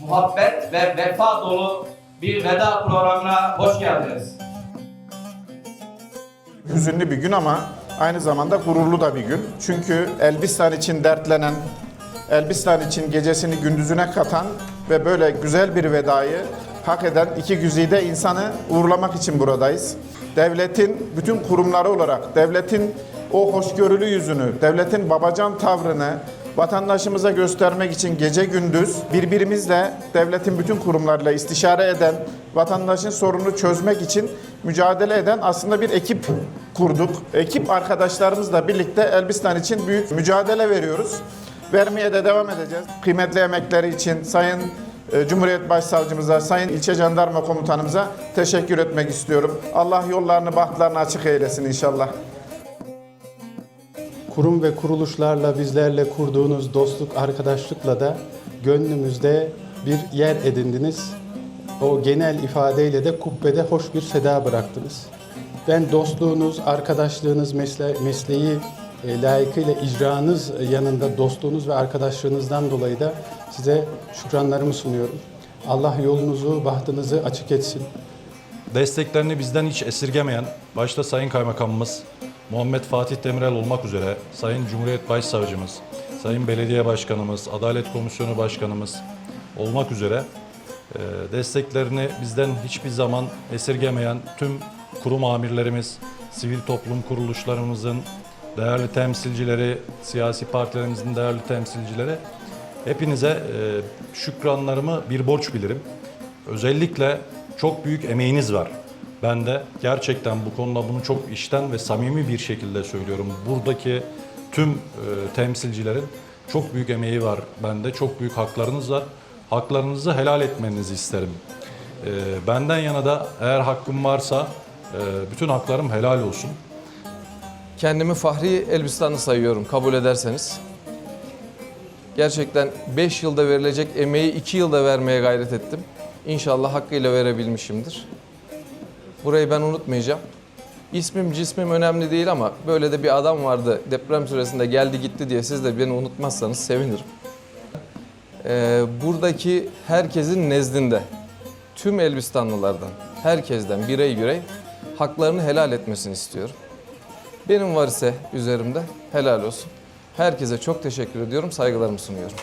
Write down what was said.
muhabbet ve vefa dolu bir veda programına hoş geldiniz. Hüzünlü bir gün ama aynı zamanda gururlu da bir gün. Çünkü Elbistan için dertlenen, Elbistan için gecesini gündüzüne katan ve böyle güzel bir vedayı hak eden iki güzide insanı uğurlamak için buradayız. Devletin bütün kurumları olarak, devletin o hoşgörülü yüzünü, devletin babacan tavrını vatandaşımıza göstermek için gece gündüz birbirimizle devletin bütün kurumlarıyla istişare eden, vatandaşın sorununu çözmek için mücadele eden aslında bir ekip kurduk. Ekip arkadaşlarımızla birlikte Elbistan için büyük mücadele veriyoruz. Vermeye de devam edeceğiz. Kıymetli emekleri için Sayın e, Cumhuriyet Başsavcımıza, Sayın İlçe Jandarma Komutanımıza teşekkür etmek istiyorum. Allah yollarını, bahtlarını açık eylesin inşallah. Kurum ve kuruluşlarla bizlerle kurduğunuz dostluk, arkadaşlıkla da gönlümüzde bir yer edindiniz. O genel ifadeyle de kubbede hoş bir seda bıraktınız. Ben dostluğunuz, arkadaşlığınız, mesle mesleği e, layıkıyla icranız yanında dostluğunuz ve arkadaşlığınızdan dolayı da size şükranlarımı sunuyorum. Allah yolunuzu, bahtınızı açık etsin. Desteklerini bizden hiç esirgemeyen, başta Sayın Kaymakamımız Muhammed Fatih Demirel olmak üzere Sayın Cumhuriyet Başsavcımız, Sayın Belediye Başkanımız, Adalet Komisyonu Başkanımız olmak üzere e, desteklerini bizden hiçbir zaman esirgemeyen tüm kurum amirlerimiz, sivil toplum kuruluşlarımızın değerli temsilcileri, siyasi partilerimizin değerli temsilcileri hepinize e, şükranlarımı bir borç bilirim. Özellikle çok büyük emeğiniz var. Ben de gerçekten bu konuda bunu çok işten ve samimi bir şekilde söylüyorum. Buradaki tüm e, temsilcilerin çok büyük emeği var bende. Çok büyük haklarınız var. Haklarınızı helal etmenizi isterim. E, benden yana da eğer hakkım varsa e, bütün haklarım helal olsun. Kendimi Fahri Elbistanlı sayıyorum kabul ederseniz. Gerçekten 5 yılda verilecek emeği 2 yılda vermeye gayret ettim. İnşallah hakkıyla verebilmişimdir. Burayı ben unutmayacağım. İsmim cismim önemli değil ama böyle de bir adam vardı deprem süresinde geldi gitti diye siz de beni unutmazsanız sevinirim. Ee, buradaki herkesin nezdinde tüm Elbistanlılardan, herkesten birey birey haklarını helal etmesini istiyorum. Benim var ise üzerimde helal olsun. Herkese çok teşekkür ediyorum, saygılarımı sunuyorum.